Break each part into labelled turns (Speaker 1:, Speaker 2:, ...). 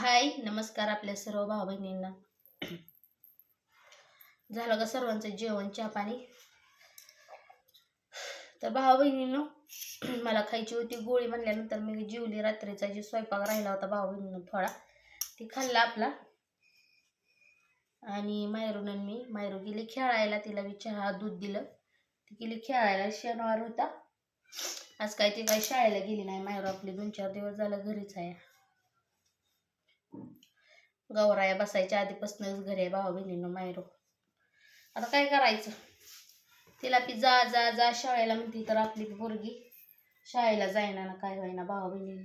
Speaker 1: हाय नमस्कार आपल्या सर्व भाऊ बहिणींना झालं का सर्वांचं जेवण चहा पाणी? तर भाऊ बहिणींनो मला खायची होती गोळी म्हणल्यानंतर मी जेवली. रात्रीचा जे स्वयंपाक राहिला होता भाऊ बहिणीनं थोडा ती खाल्ला आपला. आणि मायरून मी मायरू गेली खेळायला. तिला मी चहा दूध दिलं. ती गेली खेळायला. शनिवार होता. आज काय ती काय शाळेला गेली नाही. मायरू आपली दोन चार दिवस झालं घरीच आहे. गौराया बसायच्या आधीपासूनच घरी आहे भाऊ बहिणीनं मायरो आता काय करायचं? तिला ती जा जा जा शाळेला म्हणती तर आपली पोरगी. शाळेला जाईना ना काय होईना भाऊ बहिणीनं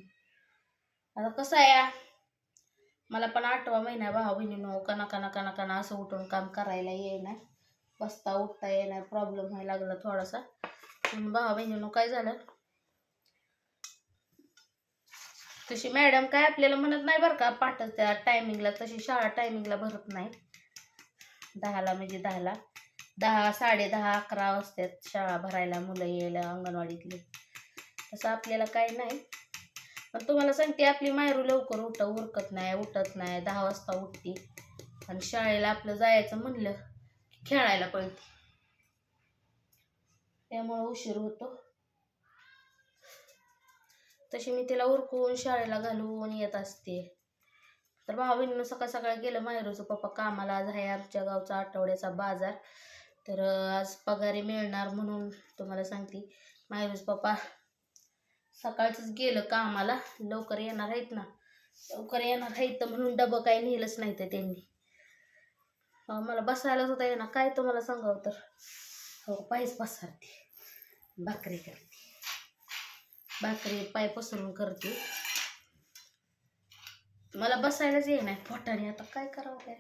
Speaker 1: आता कसं आहे या? मला पण आठवा महिना भाऊ बहिणीनं हो कना कना कना कना असं उठून काम करायला येणार बसता उठता येणार प्रॉब्लेम व्हायला लागला थोडासा. भावा भाऊ बहिणीनं काय झालं? तशी मॅडम काय आपल्याला म्हणत नाही बरं का पाठच त्या टायमिंगला तशी शाळा टायमिंगला भरत नाही. दहाला म्हणजे दहाला. दहा साडे दहा अकरा वाजतात शाळा भरायला मुलं यायला अंगणवाडीतली. तसं आपल्याला काही नाही. पण तुम्हाला सांगते आपली मायरू लवकर उठ उरकत नाही उठत नाही दहा वाजता उठते. आणि शाळेला आपलं जायचं म्हणलं खेळायला पळते. त्यामुळं उशीर होतो. तशी मी तिला उरकून शाळेला घालून येत असते. तर भावाबहिणीनं सकाळ सकाळ गेलं माहेरूचं. पप्पा कामाला आज आहे आमच्या गावचा आठवड्याचा बाजार. तर आज पगारी मिळणार म्हणून तुम्हाला सांगते. माहेरूच पप्पा सकाळचंच गेलं कामाला. लवकर येणार आहेत ना. लवकर येणार आहेत तर म्हणून डबं काही नेलंच नाही तर त्यांनी मला बसायलाच होता येणार काय तुम्हाला सांगावं तर? हो पायच पसरते. भाकरी करते. भाकरी पाय पसरून करते. मला बसायलाच ये नाही पोटाने आता काय करावं काय?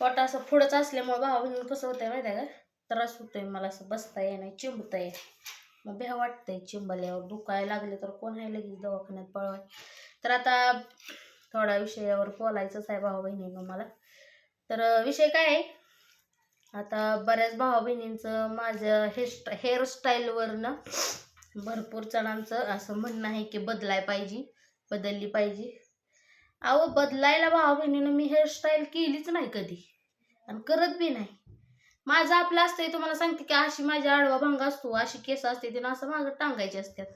Speaker 1: पोट असं पुढंच असल्यामुळे भाऊ कसं होतंय माहिती आहे का? त्रास होतोय मला असं बसता ये नाही चिंबता ये मग भ्या वाटतंय चिंबल्यावर दुखायला लागले तर कोण आहे लगेच दवाखान्यात पळवाय? तर आता थोडा विषयावर बोलायचंच आहे भावा बहिणीनं मला. तर विषय काय आहे? आता बऱ्याच भावा बहिणींचं माझं हेअर हेअरस्टाईलवरनं भरपूर जणांचं असं म्हणणं आहे की बदलाय पाहिजे बदलली पाहिजे. अहो बदलायला भावा बहिणीनं मी हेअरस्टाईल केलीच नाही कधी आणि करत बी नाही. माझं आपलं असतंय तुम्हाला सांगते की अशी माझी आडवा भंग असतो अशी केस असते तिनं असं मागं टांगायची असतात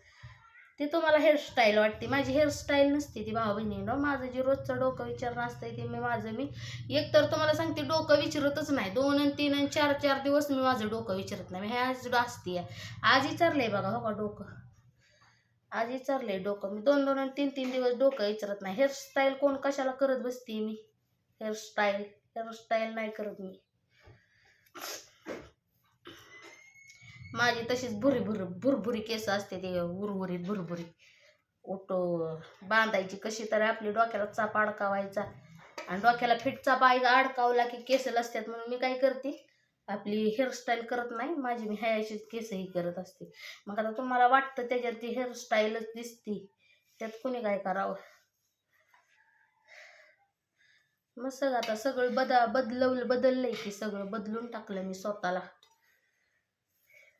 Speaker 1: ती तुम्हाला हेअरस्टाईल वाटते. माझी हेअरस्टाईल नसते ती भाऊ बहिणीनं माझं जे रोजचं डोकं विचारणं असतंय ते मी माझं मी एक तर तुम्हाला सांगते डोकं विचारतच नाही. दोन आणि तीन आणि चार चार दिवस मी माझं डोकं विचारत नाही. मी आज असते. आज विचारलंय बघा हो का डोकं. आज विचारलंय डोकं. मी दोन दोन आणि तीन तीन दिवस डोकं विचारत नाही. हेअरस्टाईल कोण कशाला करत बसते मी? हेअरस्टाईल हेअरस्टाईल नाही करत मी. माझी तशीच भुरी भुर भुरभुरी केस असते ते उरभुरीत भुरभुरी. ओटो बांधायची कशी तरी आपली डोक्याला चाप अडकावायचा. आणि डोक्याला फिट चाप अडकावला की केस असतात म्हणून मी काय करते आपली हेअरस्टाईल करत नाही माझी मी ह्याची केसही करत असते. मग आता तुम्हाला वाटतं त्याच्यात ती हेअरस्टाईलच दिसते. त्यात कोणी काय करावं? मग सगळं आता सगळं बदा बदलवलं बदललंय की सगळं बदलून टाकलं मी स्वतःला.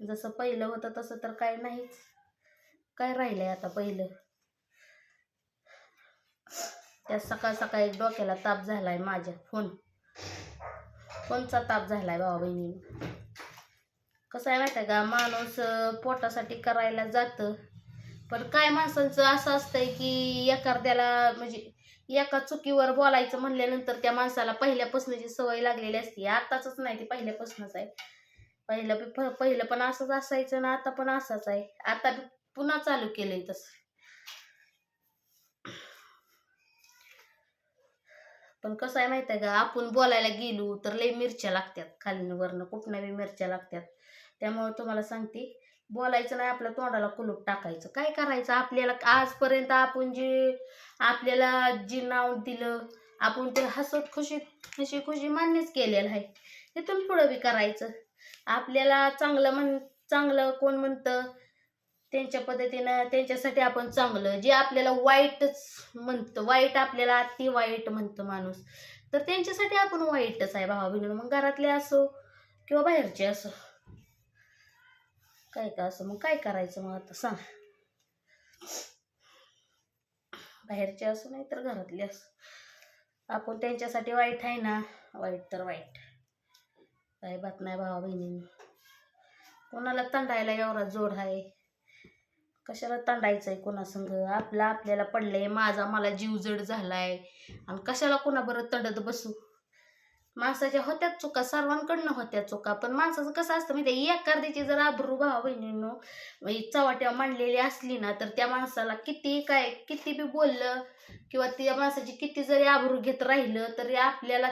Speaker 1: जसं पहिलं होतं तसं तर काय नाहीच. काय राहिलंय आता पहिलं? त्या सकाळ सकाळी डोक्याला ताप झालाय माझ्या फोन. फोनचा ताप झालाय भावा बहिणीनं कसं आहे माहिती आहे का माणूस पोटासाठी करायला जातं. पण काय माणसांचं असं असतंय की एखाद्याला म्हणजे एका चुकीवर बोलायचं म्हणल्यानंतर त्या माणसाला पहिल्यापासूनची सवय लागलेली असते आताच नाही ती पहिल्यापासूनच आहे. पहिलं बी पहिलं पण असंच असायचं ना आता पण असंच आहे. आता बी पुन्हा चालू केलंय तसं. पण कसं आहे माहिती आहे का? आपण बोलायला गेलो तर लई मिरच्या लागतात खालीन वरनं कुठनं बी मिरच्या लागतात. त्यामुळे तुम्हाला सांगते बोलायचं नाही आपल्या तोंडाला कुलूप टाकायचं. काय करायचं? आपल्याला आजपर्यंत आपण जे आपल्याला जे नाव दिलं आपण ते हसत खुशीत हशी खुशी मान्यच केलेलं आहे. तिथून पुढं बी करायचं. आपल्याला चांगलं म्हण चांगलं कोण म्हणतं? त्यांच्या पद्धतीनं त्यांच्यासाठी आपण चांगलं. जे आपल्याला वाईटच म्हणतं वाईट आपल्याला अति वाईट म्हणतं माणूस. तर त्यांच्यासाठी आपण वाईटच आहे भावा बहिणीनं मग घरातले असो किंवा बाहेरचे असो. काय का असं? मग काय करायचं मग आता? सांग. बाहेरचे असो नाही तर घरातले असो. आपण त्यांच्यासाठी वाईट आहे ना? वाईट तर वाईट. काही बात नाही भावा बहिणींनी कोणाला तंडायला एवढा जोड आहे कशाला तंडायचं आहे कोणासंग? आपला आपल्याला पडलंय माझा मला जीव जड झालाय. आणि कशाला कोणाबरोबर तंडत बसू? माणसाच्या होत्या चुका सर्वांकडनं होत्या चुका. पण माणसाचं कसं असतं माहिती एक कर्दीची जर आभरू भावा बहिणींनो म्हणजे चवाट्या मांडलेली असली ना तर त्या माणसाला किती काय किती बी बोललं किंवा त्या माणसाची किती जरी आभरू घेत राहिलं तरी आपल्याला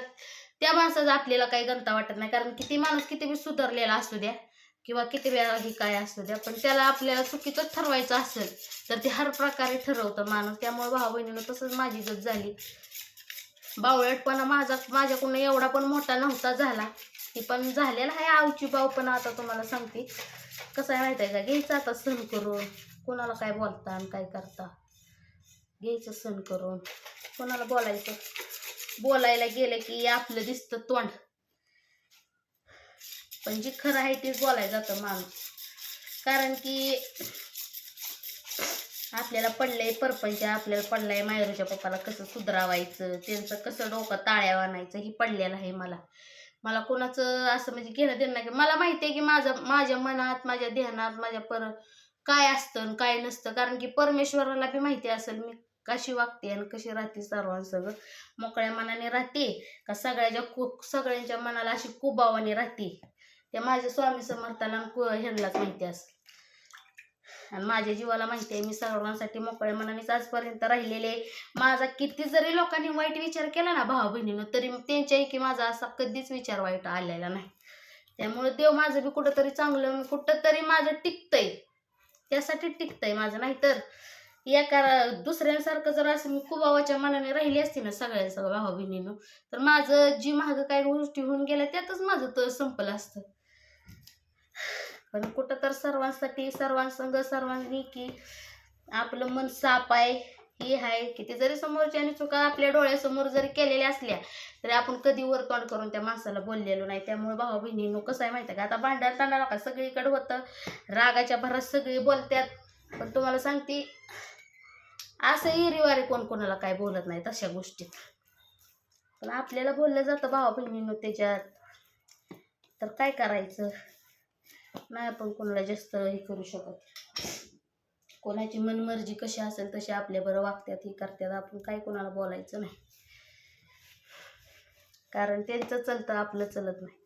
Speaker 1: त्या माणसाचा आपल्याला काही गंता वाटत नाही. कारण किती माणूस किती बी सुधारलेला असू द्या किंवा किती वेळा ही काय असू द्या पण त्याला आपल्याला चुकीचं ठरवायचं असेल तर ते हर प्रकारे ठरवतं माणूस. त्यामुळे भाऊ बहिणीला तसंच माझी इज्जत झाली. बावळटपणा माझा माझ्याकडून एवढा पण मोठा नव्हता झाला. ती पण झालेला आहे आवची बाव पण आता तुम्हाला सांगते. कसं आहे माहिती आहे का? घ्यायचं आता सण करून. कोणाला काय बोलता आणि काय करता? घ्यायचं सण करून. कोणाला बोलायचं? बोलायला गेलं की आपलं दिसतं तोंड. पण जे खरं आहे तेच बोलायला जातं माणूस. कारण की आपल्याला पडलंय परपंच आपल्याला पडलंय मायरूच्या पप्पाला कसं सुधरावायचं त्यांचं कसं डोकं ताळ्या आणायचं हे पडलेलं आहे मला. मला कोणाचं असं म्हणजे घेणं देणं नाही. मला माहिती आहे की माझं माझ्या मनात माझ्या ध्यानात माझ्या पर काय असतं आणि काय नसतं. कारण की परमेश्वराला बी माहिती असेल मी कशी वागते आणि कशी राहते सर्वांसंग मोकळ्या मनाने राहते का सगळ्याच्या कु सगळ्यांच्या मनाला अशी कुबावाने राहते? त्या माझ्या स्वामी समर्थाला ह्यांनाच माहिती असेल आणि माझ्या जीवाला माहिती आहे मी सर्वांसाठी मोकळ्या मनानेच आजपर्यंत राहिलेले माझा किती जरी लोकांनी वाईट विचार केला ना भावा बहिणीनं तरी त्यांच्याही की माझा असा कधीच विचार वाईट आलेला नाही. त्यामुळे देव माझं बी कुठंतरी चांगलं कुठंतरी माझं टिकतंय. त्यासाठी टिकतंय माझं नाहीतर एका दुसऱ्यांसारखं जर असं मी कुबावाच्या मनाने राहिली असती ना सगळ्या सगळं भावा बहिणीनं तर माझं जी महाग काय गोष्टी होऊन गेल्या त्यातच माझं तर संपलं असतं. पण कुठं तर सर्वांसाठी सर्वांसंग सर्वांनी की आपलं मन साप आहे हे आहे किती जरी समोरच्याने चुका आपल्या डोळ्यासमोर जरी केलेल्या असल्या तरी आपण कधी वर तोंड करून त्या माणसाला बोललेलो नाही. त्यामुळे भावा बहिणीनो कसं आहे माहिती आहे का? आता भांडण तांडा का सगळीकडे होतं रागाच्या भरात सगळी बोलतात पण तुम्हाला सांगते असं इरिवारे कोण कोणाला काय बोलत नाही तशा गोष्टीत पण आपल्याला बोललं जातं भावा बहिणीनं त्याच्यात. तर काय करायचं? नाही आपण कोणाला जास्त हे करू शकत. कोणाची मनमर्जी कशी असेल तशी आपल्या बरं वागतात हे करतात आपण काय कोणाला बोलायचं नाही. कारण त्यांचं चलतं आपलं चलत नाही.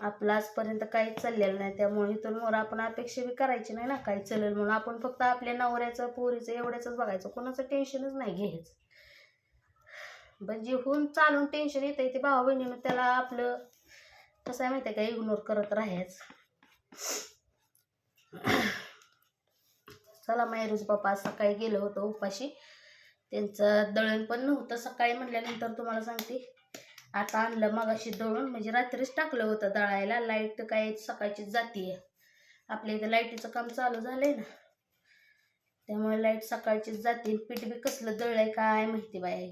Speaker 1: आपलं आजपर्यंत काहीच चाललेलं नाही. त्यामुळे इथून मोर आपण अपेक्षा बी करायची नाही ना. काही चालेल म्हणून आपण फक्त आपल्या नवऱ्याचं पोरीचं एवढ्याचंच बघायचं. कोणाचं टेन्शनच नाही घ्यायचं. पण जे होऊन चालून टेन्शन येतं ते भावा बहिणीनं त्याला आपलं कसं आहे माहिती आहे का इग्नोर करत राहायचं. चला मायरूज बाप्पा सकाळी गेलं होतं उपाशी. त्यांचं दळण पण नव्हतं. सकाळी म्हटल्यानंतर तुम्हाला सांगते. आता आणलं मगाशी दळून म्हणजे रात्रीच टाकलं होतं दळायला. लाइट काय सकाळचीच जाते आपल्या इथं लाईटीचं काम चालू झालंय ना. त्यामुळे लाइट सकाळचीच जाते. पीठ बी कसलं दळलंय काय माहिती बाई.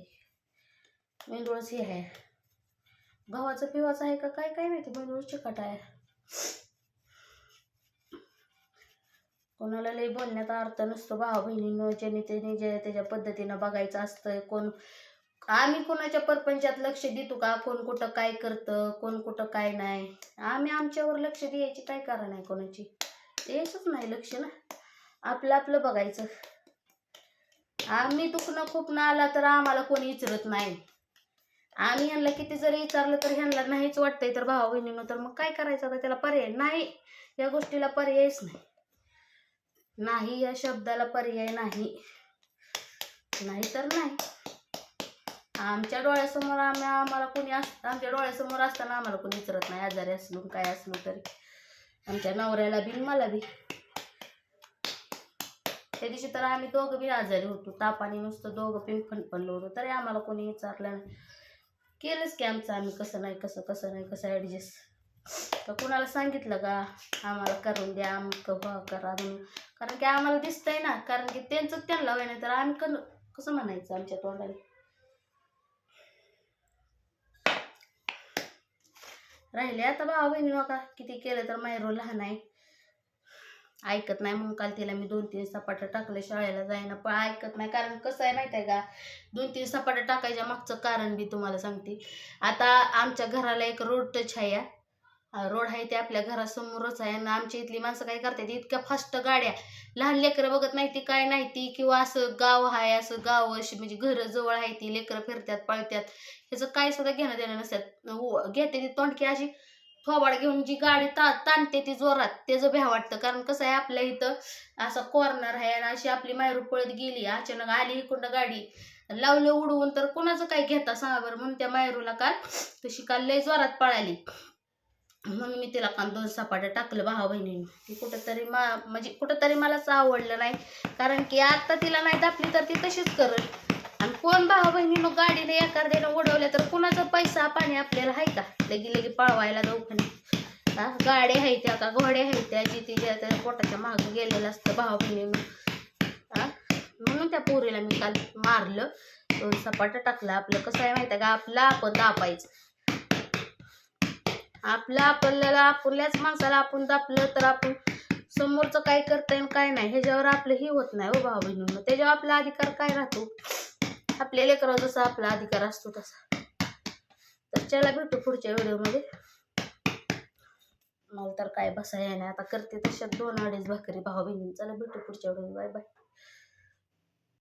Speaker 1: मेंदूळच हे आहे. गव्हाचं पिवाचं आहे का काय काय माहिती. मेंदूळ चिकट आहे. कोणाला लई बोलण्यात अर्थ नसतो. भावा बहिणीनं ज्याने त्याने ज्या त्याच्या पद्धतीनं बघायचं असतं कोण आम्ही कोणाच्या परपंचात लक्ष देतो का? कोण कुठं काय करतं कोण कुठं काय नाही? आम्ही आमच्यावर लक्ष द्यायची काय कारण आहे कोणाची? द्यायचंच नाही लक्ष ना. आपलं आपलं बघायचं. आम्ही दुखणं खूप आला तर आम्हाला कोणी विचारत नाही. आम्ही ह्यांना किती जरी विचारलं तर ह्यांना नाहीच वाटतंय तर भावा बहिणीनं तर मग काय करायचं आता? त्याला पर्याय नाही. या गोष्टीला पर्यायच नाही. नाही या शब्दाला पर्याय नाही. नाही तर नाही. आमच्या डोळ्यासमोर आम्ही आम्हाला कोणी अस आमच्या डोळ्यासमोर असताना आम्हाला कोणी विचारत नाही आजारी असलो काय असलो तरी. आमच्या नवऱ्याला बी मला बी. त्या दिवशी तर आम्ही दोघं बी आजारी होतो. तापाने नुसतं दोघं पिन फणफणलो होतो. तरी आम्हाला कोणी विचारलं नाही. केलंच की आमचं आम्ही कसं नाही कसं कसं नाही कसं ॲडजस्ट तर कुणाला सांगितलं का? आम्हाला करून द्या आमकं करा म्हणून. कारण की आम्हाला दिसतंय ना. कारण की त्यांचं त्यांना वय नाही तर आम्ही कन कसं म्हणायचं आमच्या तोंडाने राहिले आता भावा बहिणी नका किती केलं तर मायरो लहान आहे. ऐकत नाही म्हणून काल तिला मी दोन तीन सपाटं टाकले शाळेला जायना पण ऐकत नाही. कारण कसं आहे माहिती आहे का दोन तीन सपाटं टाकायच्या मागचं कारण बी तुम्हाला सांगते. आता आमच्या घराला एक रोड टच आहे रोड आहे ते आपल्या घरासमोरच आहे आणि आमच्या इथली माणसं काय करतात इतक्या फास्ट गाड्या. लहान लेकरं बघत नाही ती काय नाही ती किंवा असं गाव आहे असं गाव अशी म्हणजे घरं जवळ आहे ती लेकरं फिरतात पळतात. ह्याचं काय सुद्धा घेणं देणं नसतात हो, घेते ती तोंडकी अशी थोबाड घेऊन जी गाडी ता ताणते ती जोरात. त्याचं भ्या वाटतं. कारण कसं आहे आपल्या इथं असं कॉर्नर आहे आणि अशी आपली मायरू पळत गेली अचानक आली इकडं गाडी. लावलं उडवून तर कोणाचं काय घेता सांगा बरं. म्हणून त्या मायरूला काल तशी काल लय जोरात पळाली. म्हणून मी तिला काल दोन सपाट्या टाकलं भावा बहिणीनं. कुठंतरी मा म्हणजे कुठंतरी मलाच आवडलं नाही. कारण की आता तिला नाही दापली तर ती तशीच करल. आणि कोण भावा बहिणीनं गाडीने एखाद्यानं उडवल्या तर कुणाचा पैसा पाणी आपल्याला आहे का? लगी लगी पळवायला जाऊ हा गाड्या आहेत त्या का? घोड्या आहेत त्या? जी तिच्या त्या पोटाच्या मागं गेलेलं असतं भावा बहिणीनं. हा? म्हणून त्या पोरीला मी काल मारलं. दोन सपाटा टाकलं आपलं कसं आहे माहिती आहे का? आपलं आपण दापायचं. आपला आपल्याला आपल्याच माणसाला आपण दापलं तर आपण समोरचं काय करता येईल काय नाही ह्याच्यावर आपलं हे होत नाही हो भाऊ बहिणींनो त्याच्यावर आपला अधिकार काय राहतो? आपल्या लेकरावर जसा आपला अधिकार असतो तसा. तर चला भेटू पुढच्या व्हिडिओमध्ये. मला तर काय बसाय नाही आता करते तशात दोन अडीच भाकरी भाऊ बहिणी चला भेटू पुढच्या व्हिडिओ बाय बाय.